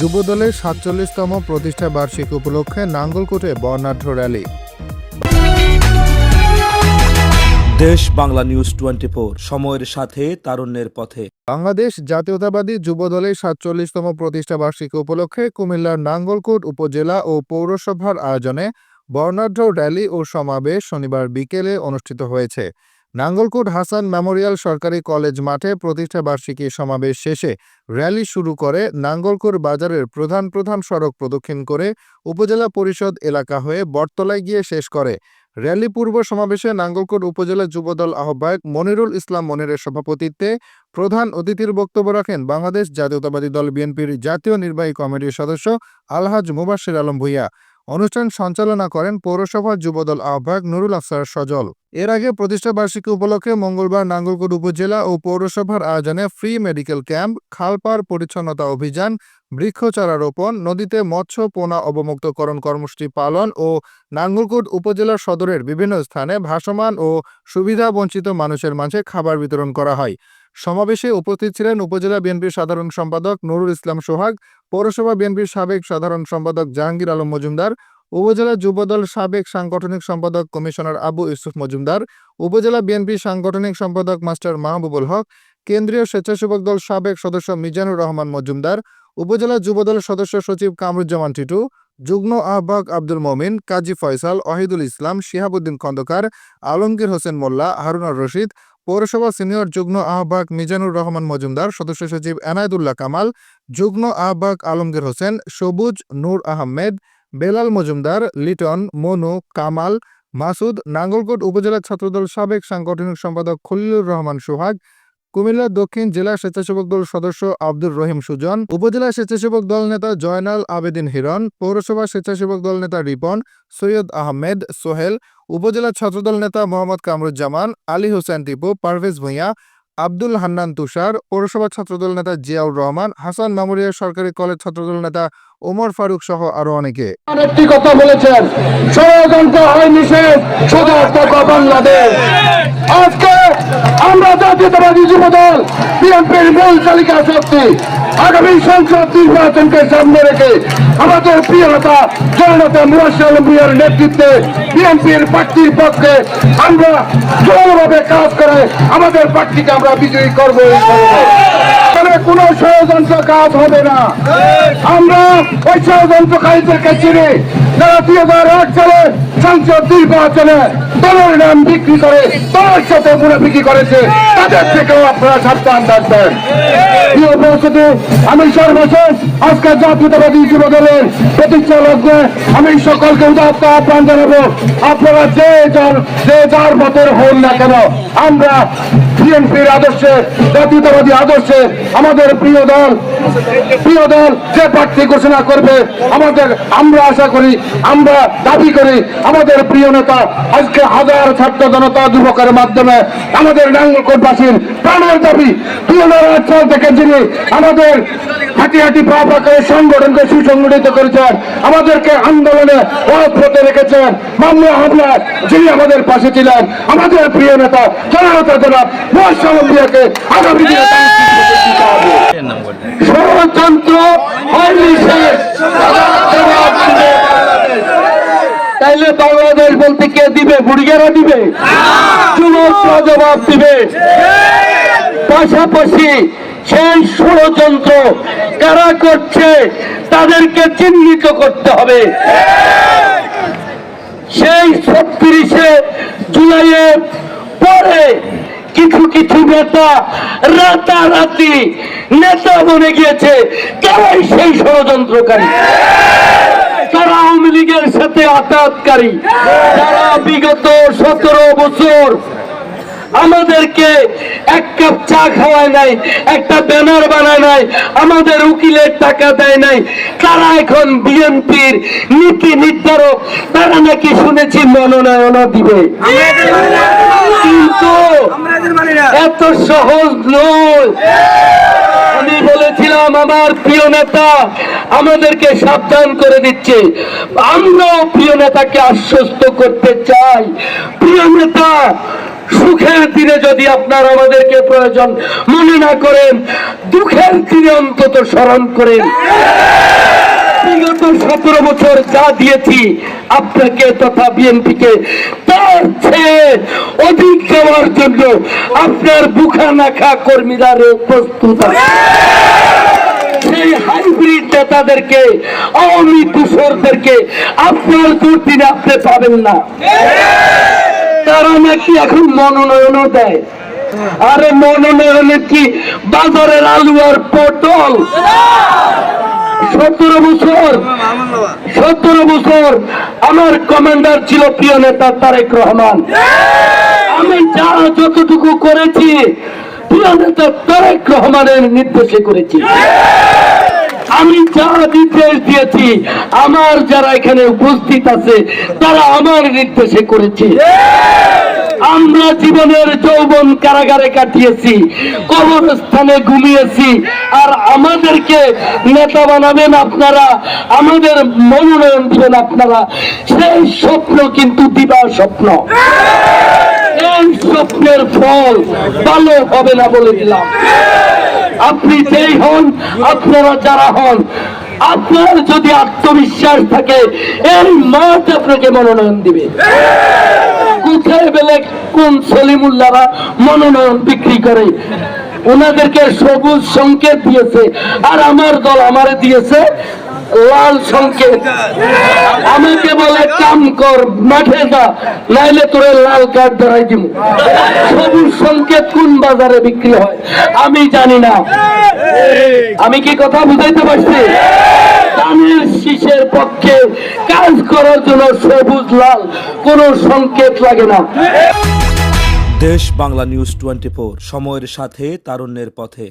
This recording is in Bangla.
যুবদলের সাতচল্লিশতম প্রতিষ্ঠা বার্ষিকী উপলক্ষে নাঙ্গলকোটে বর্ণাঢ্য র্যালি। দেশ বাংলা নিউজ টোয়েন্টি সময়ের সাথে তারুণ্যের পথে। বাংলাদেশ জাতীয়তাবাদী যুবদলের সাতচল্লিশতম প্রতিষ্ঠা বার্ষিকী উপলক্ষে কুমিল্লার নাঙ্গলকোট উপজেলা ও পৌরসভার আয়োজনে বর্ণাঢ্য র্যালি ও সমাবেশ শনিবার বিকেলে অনুষ্ঠিত হয়েছে। নাঙ্গলকোট হাসান মেমোরিয়াল সরকারি কলেজ মাঠে প্রতিষ্ঠা বার্ষিকী সমাবেশ শেষে র্যালি শুরু করে নাঙ্গলকোট বাজারের প্রধান প্রধান সড়ক প্রদক্ষিণ করে উপজেলা পরিষদ এলাকা হয়ে বটতলায় গিয়ে শেষ করে। র্যালি পূর্ব সমাবেশে নাঙ্গলকোট উপজেলা যুবদল আহ্বায়ক মনিরুল ইসলাম মনিরের সভাপতিত্বে প্রধান অতিথির বক্তব্য রাখেন বাংলাদেশ জাতীয়তাবাদী দল বিএনপির জাতীয় নির্বাহী কমিটির সদস্য আলহাজ মুবাশির আলম ভুইয়া। অনুষ্ঠান সঞ্চালনা করেন পৌরসভার যুবদল আহ্বায়ক নুরুল আফসার সজল। এর আগে প্রতিষ্ঠা বার্ষিকী উপলক্ষে মঙ্গলবার নাঙ্গলকোট উপজেলা ও পৌরসভার আয়োজনে ফ্রি মেডিকেল ক্যাম্প খালপাড় পরিচ্ছন্নতা অভিযান বৃক্ষ চারা রোপণ নদীতে মৎস্য পোনা অবমুক্তকরণ কর্মসূচি পালন ও নাঙ্গলকোট উপজেলার সদরের বিভিন্ন স্থানে ভাসমান ও সুবিধা বঞ্চিত মানুষের মাঝে খাবার বিতরণ করা হয়। সমাবেশে উপস্থিত ছিলেন উপজেলা বিএনপির সাধারণ সম্পাদক নুরুল ইসলাম সোহাগ, পৌরসভা বিএনপির সাবেক সাধারণ সম্পাদক জাহাঙ্গীর আলম মজুমদার, উপজেলা যুবদল সাবেক সাংগঠনিক সম্পাদক কমিশনার আবু ইউসুফ মজুমদার, উপজেলা বিএনপি সাংগঠনিক সম্পাদক মাস্টার মাহবুবুল হক, কেন্দ্রীয় স্বেচ্ছাসেবক দল সাবেক সদস্য মিজানুর রহমান মজুমদার, উপজেলা যুবদল সদস্য সচিব কামরুজ্জামান টিটু, যুগ্ম আহ্বায়ক আব্দুল মমিন, কাজী ফয়সাল, ওয়াহিদুল ইসলাম, শিহাবুদ্দিন খন্দকার, আলমগীর হোসেন মোল্লা, হারুনার রশিদ পৌরসভা সিনিয়র যুগ্ম আহ্বায়ক মিজানুর রহমান মজুমদার, সদস্য সচিব এনায়েতুল্লাহ কামাল, যুগ্ম আহ্বায়ক আলমগীর হোসেন, সবুজ নূর আহমেদ, বেলাল মজুমদার, লিটন, মনু, কামাল, মাসুদ, নাঙ্গলকোট উপজেলা ছাত্রদল সাবেক সাংগঠনিক সম্পাদক খলিলুর রহমান সোহাগ, কুমিল্লা দক্ষিণ জেলা স্বেচ্ছাসেবক দল সদস্য আব্দুর রহিম সুজন, উপজেলা স্বেচ্ছাসেবক দল নেতা জয়নাল আবেদিন হিরণ, পৌরসভা স্বেচ্ছাসেবক দল নেতা রিপন, সৈয়দ আহমেদ সোহেল উপজেলা ছাত্রদল নেতা মোহাম্মদ কামরুজ্জামান, আলী হোসেন টিপু, পারভেজ ভূঁইয়া, আব্দুল হান্নান তুষার, পৌরসভা ছাত্রদল নেতা জিয়াউর রহমান, হাসান মেমোরিয়াল সরকারি কলেজ ছাত্রদল নেতা ওমর ফারুক সহ আরও অনেকে। একটি কথা বলেছেন, ষড়যন্ত্র হয় নিষেধ একটা বাংলাদেশ। আজকে আমরা জাতীয়তাবাদী যুবদল, বিএনপির মূল তালিকা শক্তি আগামী সংসদ নির্বাচনকে সামনে রেখে আমাদের প্রিয় নেতা জননেতা মুরাশিদ আলম ভূঁইয়ার নেতৃত্বে বিএনপির প্রার্থীর পক্ষে আমরা জোরভাবে কাজ করে আমাদের প্রার্থীকে আমরা বিজয়ী করব। কোনো ষড়যন্ত্র কাজ হবে না। আমরা ওই ষড়যন্ত্রকারীদেরকে চিনি যারা দুই হাজার এক সালে সংসদ নির্বাচনে দলের নাম বিক্রি করে, দলের সাথে বিক্রি করেছে। তাদের থেকেও আপনারা সাবধান থাকবেন। আমি সর্বশেষ আজকে জাতীয়তাবাদী যুব দলের প্রতিষ্ঠা লগ্নে আমি সকলকে উদাত্ত আহ্বান জানাব। আপনারা যে যার যে যার মতের হন না কেন, আমরা বিএনপির আদর্শে জাতীয়তাবাদী আদর্শে আমাদের প্রিয় দল প্রিয় দল যে প্রার্থী ঘোষণা করবে, আমাদের আমরা আশা করি, আমরা দাবি করি, আমাদের প্রিয় নেতা, আজকে হাজার ছাত্র জনতা যুবকের মাধ্যমে আমাদের নাঙ্গলকোটবাসীর প্রাণের দাবি, দুই হাজার থেকে যিনি আমাদের হাঁটি করে সংগঠনকে সুসংগঠিত করেছেন আমাদেরকে আন্দোলনে পথে রেখেছেন। মামলা হামলা যিনি আমাদের পাশে ছিলেন আমাদের প্রিয় নেতা জনতা জনাব মহাসালম্বিয়াকে আগামী দিনে। ষড়যন্ত্র হয়নি শেষ তাইলে বাংলাদেশ বলতে কে দিবে? বুড়িয়ারা দিবে? যুবকরা জবাব দিবে। পাশাপাশি সেই ষড়যন্ত্র কারা করছে তাদেরকে চিহ্নিত করতে হবে। সেই ছত্রিশে জুলাইয়ের পরে কিছু কিছু নেতা রাতারাতি নেতা বনে গিয়েছে। তারাই সেই ষড়যন্ত্রকারী? তারা আওয়ামী লীগের সাথে আতাতকারী তারা বিগত সতেরো বছর আমাদেরকে এক কাপ চা খাওয়ায় নাই, একটা ব্যানার বানায় নাই, আমাদের উকিলের টাকা দেয় নাই। তারা এখন বিএনপির নীতি নির্ধারক? তারা নাকি শুনেছি মনোনয়ন দিবে। কিন্তু এত সহজ নয়। আমি বলেছিলাম, আমার প্রিয় নেতা আমাদেরকে সাবধান করে দিচ্ছে। আমরাও প্রিয় নেতাকে আশ্বস্ত করতে চাই। প্রিয় নেতা সুখের দিনে যদি আপনার আমাদেরকে প্রয়োজন, মনে না করেন, দুঃখের দিনে অন্তত স্মরণ করেন। বিগত সতেরো বছর যা দিয়েছি, আপনাকে তথা বিএনপিকে, তার চেয়ে অধিক দেওয়ার জন্য আপনার বুখা নাখা কর্মীরা প্রস্তুত সেই হাইব্রিড নেতাদেরকে, আওয়ামী দূষরদেরকে আপনার দুর্দিনে আপনি পাবেন না। তারা নাকি এখন দেয়? আরে মনোনয়নে কি বাজারের আলু আর পটল? সতেরো বছর সতেরো বছর আমার কমান্ডার ছিল প্রিয় নেতা তারেক রহমান। আমি যা যতটুকু করেছি, প্রিয় নেতা তারেক রহমানের নির্দেশে করেছি। আমি যা নির্দেশ দিয়েছি, আমার যারা এখানে উপস্থিত আছে, তারা আমার নির্দেশে করেছে। আমরা জীবনের যৌবন কারাগারে কাটিয়েছি, কবরস্থানে ঘুমিয়েছি, আর আমাদেরকে নেতা বানাবেন আপনারা, আমাদের মনোনয়ন দিবেন আপনারা, সেই স্বপ্ন কিন্তু দিবার স্বপ্ন। এই স্বপ্নের ফল ভালো হবে না বলে দিলাম। আপনি যেই হন, আপনারা যারা হন, আপনার যদি আত্মবিশ্বাস থাকে, এই মাঠ আপনাকে মনোনয়ন দিবে। কোথায় বেলে কোন সলিমুল্লারা মনোনয়ন বিক্রি করে? ওনাদেরকে সবুজ সংকেত দিয়েছে, আর আমার দল আমারে দিয়েছে। লাল সংকেত। আমাকে বলে কাম কর, মাঠে যা, নাইলে তোরে লাল কার্ড ধরাই দিব। সবুজ সংকেত কোন বাজারে বিক্রি হয়? আমি জানি না। আমি কি কথা বুঝাইতে পারছি? ধানের শীষের পক্ষে কাজ করার জন্য সবুজ লাল, কোনো সংকেত লাগে না। দেশ বাংলা নিউজ টোয়েন্টি সময়ের সাথে, তারুণ্যের পথে।